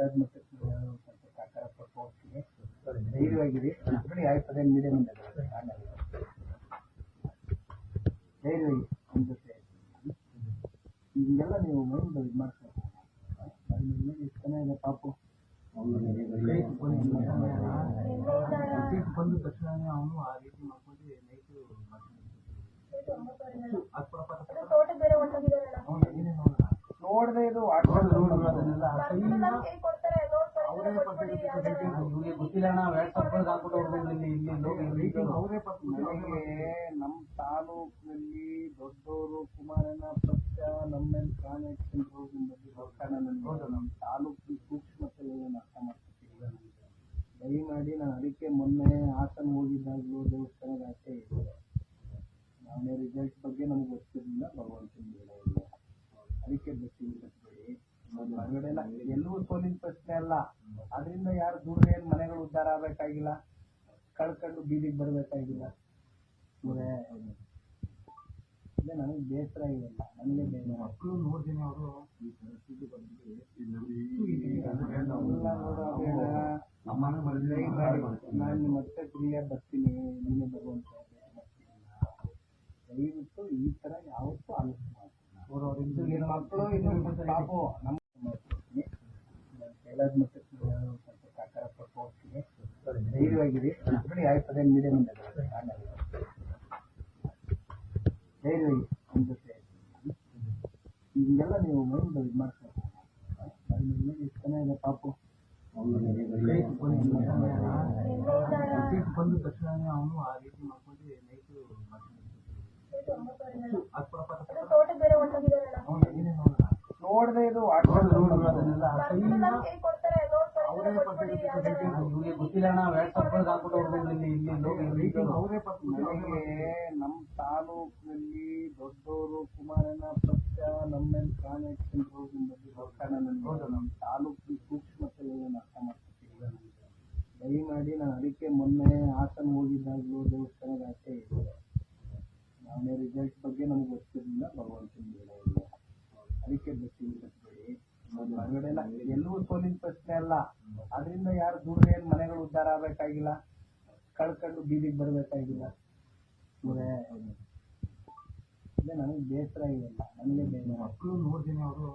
ಎಲ್ಲದ ಮಟ್ಟಕ್ಕೆ ಸ್ವಲ್ಪ ಸಹಕಾರ ಕೊಟ್ಟು ಹೋಗ್ತೀನಿ ಧೈರ್ಯವಾಗಿರಿ ಬಿಡಿ ಆಯ್ತು ಅದೇನು ಮೀಡಿಯಂ ಧೈರ್ಯವಾಗಿ ನಮ್ಮ ಜೊತೆ ಹಿಂಗೆಲ್ಲ ನೀವು ಮೈಂಡ್ ಇದು ಮಾಡ್ಕೊಂಡು ಚೆನ್ನಾಗಿದೆ ಪಾಪು ಬಂದ ತಕ್ಷಣ ಅವನು ಆ ರೀತಿ ಮಾಡ್ಕೊಂಡು ನೈಟು ನೋಡದೆ ಇದು ವಾಟ್ಸಪ್ ನಮ್ಗೆ ಗೊತ್ತಿಲ್ಲ ನಾವು ವಾಟ್ಸಪ್ ಹಾಕ್ಬಿಟ್ಟು ಹೋಗ್ಬೋದು ಇಲ್ಲಿ ಇಲ್ಲಿ ಅವರೇ ನನಗೆ ನಮ್ಮ ತಾಲೂಕಿನಲ್ಲಿ ದೊಡ್ಡವರು ಕುಮಾರನ ಪಕ್ಷ ನಮ್ಮ ಬಗ್ಗೆ ಹೋಗ್ತಾನೆ ನನಗೆ ನಮ್ಮ ತಾಲೂಕಿನ ಸೂಕ್ಷ್ಮತೆಗಳನ್ನು ಅರ್ಥ ಮಾಡ್ಕೊತಿಲ್ಲ ದಯಮಾಡಿ ನಾನು ಅದಕ್ಕೆ ಮೊನ್ನೆ ಹಾಸನ ಹೋಗಿದ್ದಾಗಲೂ ದೇವಸ್ಥಾನದ ಆಚೆ ಇದ್ದೆ ನಾನೇ ರಿಸಲ್ಟ್ ಬಗ್ಗೆ ನಮ್ಗೆ ಗೊತ್ತಿರಲಿಲ್ಲ ಭಗವಂತನ ಬೇಡ ಇಲ್ಲ ಹೊರಗಡೆ ಎಲ್ಲ ಸೋಲಿನ ಪ್ರಶ್ನೆ ಅಲ್ಲ ಅದರಿಂದ ಯಾರು ದೂರ ಏನು ಮನೆಗಳು ಉದ್ಧಾರ ಆಗ್ಬೇಕಾಗಿಲ್ಲ ಕಳ್ಕೊಂಡು ಬೀದಿಗೆ ಬರ್ಬೇಕಾಗಿಲ್ಲ ಅದೇ ನನಗೆ ಬೇಸರ ಇಲ್ಲ ನನಗೆ ಮಕ್ಕಳು ನೋಡ್ತೀನಿ ಅವರು. ಈ ಪರಿಸ್ಥಿತಿ ಬಂದಿದೆ ನಾನು ನಿಮ್ಮ ಮತ್ತೆ ಫ್ರೀಯಾಗಿ ಬರ್ತೀನಿ. ನೀನೇ ಬರುವಂತ ದಯವಿಟ್ಟು ಈ ತರ ಯಾವತ್ತೂ ಆಲೋಚನೆ ಮಾಡ್ತೀನಿ ನಿಮ್ಮ ಮಕ್ಕಳು ಪಾಪು. ನಮ್ಮ ಎಲ್ಲದ ಮಟ್ಟಕ್ಕೆ ಸ್ವಲ್ಪ ಸಹಕಾರ ಕೊಟ್ಟು ಹೋಗ್ತೀನಿ ಧೈರ್ಯವಾಗಿರಿ. ಬಿಡಿ ಆಯ್ತು ಅದೇನು ಇಂದ ಆಮೇಲೆ ಧೈರ್ಯವಾಗಿ ನಮ್ಮ ಜೊತೆ ಹಿಂಗೆಲ್ಲ ನೀವು ಮೈಂಡ್ ಇದು ಮಾಡ್ಕೊಂಡು ಚೆನ್ನಾಗಿದೆ ಪಾಪು. ಬಂದ ತಕ್ಷಣ ಅವನು ಆ ರೀತಿ ಮಾಡ್ಕೊಂಡು ನೈಟು ತೋಟ ಬೇರೆ ಹೊಂಟೋಗಿದಾರಣ ಇವ್ರಿಗೆ ಗೊತ್ತಿಲ್ಲ ನಾವು ಹಾಕ್ಬಿಟ್ಟು ಇಲ್ಲಿ ಇಲ್ಲಿ ಅವರೇ ನನಗೆ ನಮ್ಮ ತಾಲೂಕಿನಲ್ಲಿ ದೊಡ್ಡವರು ಕುಮಾರನ ಪಕ್ಷ ನಮ್ಮೇಲೆ ಪ್ರಾಣ ಇಟ್ಕೊಂಡು ಬಗ್ಗೆ ನಮ್ಮ ತಾಲೂಕಿನ ಸೂಕ್ಷ್ಮತೆಗಳನ್ನು ಅರ್ಥ ಮಾಡ್ಕೊತಿಲ್ಲ ದಯಮಾಡಿ ನಾನು ಅದಕ್ಕೆ ಮೊನ್ನೆ ಹಾಸನ ಹೋಗಿದ್ದಾಗಲೂ ದೇವಸ್ಥಾನದ ಆಸೆ ಇದೆ ನಾನೇ ರಿಸಲ್ಟ್ ಬಗ್ಗೆ ನಮ್ಗೆ ಗೊತ್ತಿರಲಿಲ್ಲ ಭಗವಂತನ ಇಲ್ಲ ಅದಕ್ಕೆ ಬಿಟ್ಟು ಬಿಟ್ಬಿಡಿ ಹೊರಗಡೆ ಎಲ್ಲ ಎಲ್ಲೂ ಸೋಲಿನ ಪ್ರಶ್ನೆ ಅಲ್ಲ. ಅದರಿಂದ ಯಾರು ದುಡ್ಡು ಏನು ಮನೆಗಳು ಉದ್ಧಾರ ಆಗ್ಬೇಕಾಗಿಲ್ಲ? ಕಳ್ಕೊಂಡು ಬೀದಿಗೆ ಬರ್ಬೇಕಾಗಿಲ್ಲ. ಇದೆ ಇಲ್ಲ ನನಗೆ ಬೇಸರ ಇಲ್ಲ. ನನಗೆ ಬೇಡ ಮಕ್ಕಳು ನೋಡ್ತೀನಿ ಅವರು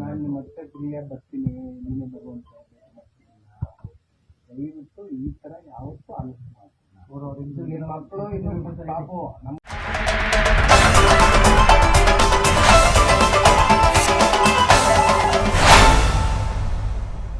ನಾನು ಮತ್ತೆ ಫ್ರೀಯಾಗಿ ಬರ್ತೀನಿ. ನೀನೇ ಬರುವಂತ ದಯವಿಟ್ಟು ಈ ತರ ಯಾವತ್ತೂ ಆಲೋಚನೆ ಮಾಡ್ತೀನಿ ಮಕ್ಕಳು ಇದು ಪಾಪು. ನಮ್ಮ